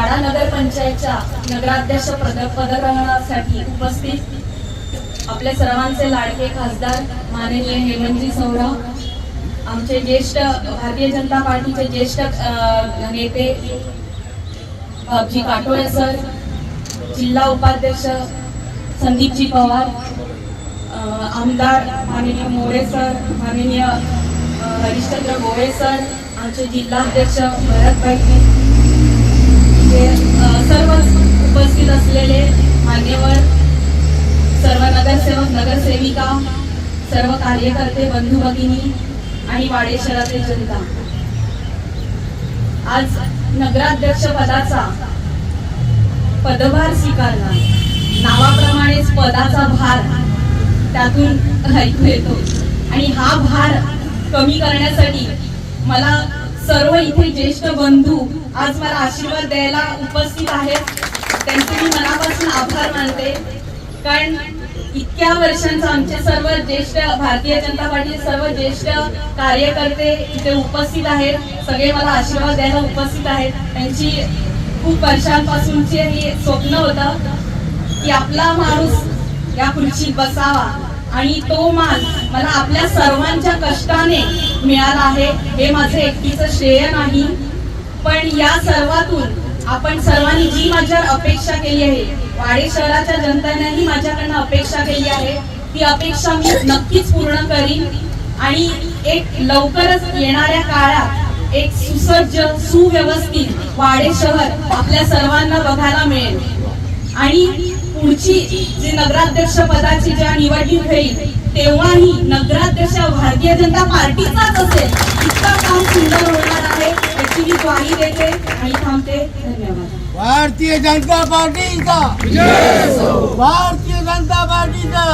वाडा नगरपंचायतच्या नगराध्यक्ष पद पदग्रहणासाठी उपस्थित आपल्या सर्वांचे लाडके खासदार माननीय हेमंतजी सौरा आमचे ज्येष्ठ भारतीय जनता पार्टीचे ज्येष्ठ नेते बाबजी काटोळे सर जिल्हा उपाध्यक्ष संदीपजी पवार आमदार माननीय मोरे सर माननीय हरिश्चंद्र गोळे सर आमचे जिल्हाध्यक्ष भरतभाई बैठे हे अ, सर्व उपस्थित असलेले मान्यवर सर्व नगरसेवक नगरसेविका सर्व कार्यकर्ते बंधू भगिनी आणि वाडे शहरातील जनता. आज नगराध्यक्ष पदाचा पदभार स्वीकारला नावाप्रमाणेच पदाचा भार त्यातून ऐकू येतो. आणि हा भार कमी करण्यासाठी मला सर्व इथे ज्येष्ठ बंधू आज मला आशीर्वाद द्यायला उपस्थित आहेत. त्यांचे मी मनापासून आभार मानते. कारण इतक्या वर्षांचा आमचे सर्व ज्येष्ठ भारतीय जनता पार्टीचे सर्व ज्येष्ठ कार्यकर्ते इथे उपस्थित आहेत. सगळे मला आशीर्वाद द्यायला उपस्थित आहेत. त्यांची खूप वर्षांपासूनचे हे स्वप्न होतं की आपला माणूस या खुर्चीत बसावा. आणि तो मान मला आपल्या सर्वांच्या कष्टाने मिळाला आहे. हे माझे एकटीचं श्रेय नाही. पण या सर्वातून आपण सर्वांनी जी माझ्यावर अपेक्षा केली आहे वाडे शहराच्या जनतेनेही माझ्याकडनं अपेक्षा केली आहे. ती अपेक्षा मी नक्कीच पूर्ण करीन. आणि एक लवकरच येणाऱ्या काळात एक सुसज्ज सुव्यवस्थित वाडे शहर आपल्या सर्वांना बघायला मिळेल. आणि पुढची जी नगराध्यक्ष पदाची जेव्हा निवडणूक होईल तेव्हाही नगराध्यक्ष भारतीय जनता पार्टीचाच असेल. इतका काम सुंदर होणार आहे. याची मी ग्वाही देते आणि थांबते. धन्यवाद. भारतीय जनता पार्टी का भारतीय जनता पार्टी का